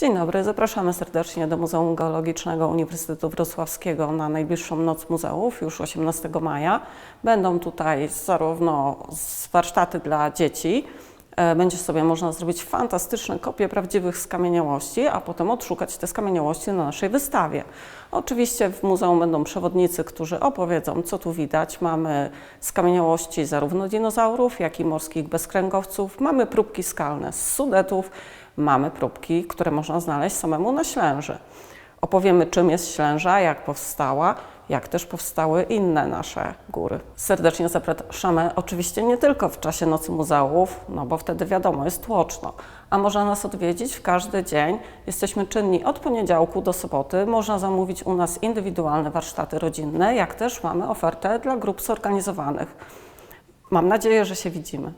Dzień dobry, zapraszamy serdecznie do Muzeum Geologicznego Uniwersytetu Wrocławskiego na najbliższą Noc Muzeów już 18 maja. Będą tutaj zarówno warsztaty dla dzieci, będzie sobie można zrobić fantastyczne kopie prawdziwych skamieniałości, a potem odszukać te skamieniałości na naszej wystawie. Oczywiście w muzeum będą przewodnicy, którzy opowiedzą, co tu widać. Mamy skamieniałości zarówno dinozaurów, jak i morskich bezkręgowców. Mamy próbki skalne z Sudetów, mamy próbki, które można znaleźć samemu na Ślęży. Opowiemy, czym jest Ślęża, jak powstała, jak też powstały inne nasze góry. Serdecznie zapraszamy oczywiście nie tylko w czasie Nocy Muzeów, no bo wtedy wiadomo, jest tłoczno, a można nas odwiedzić w każdy dzień. Jesteśmy czynni od poniedziałku do soboty. Można zamówić u nas indywidualne warsztaty rodzinne, jak też mamy ofertę dla grup zorganizowanych. Mam nadzieję, że się widzimy.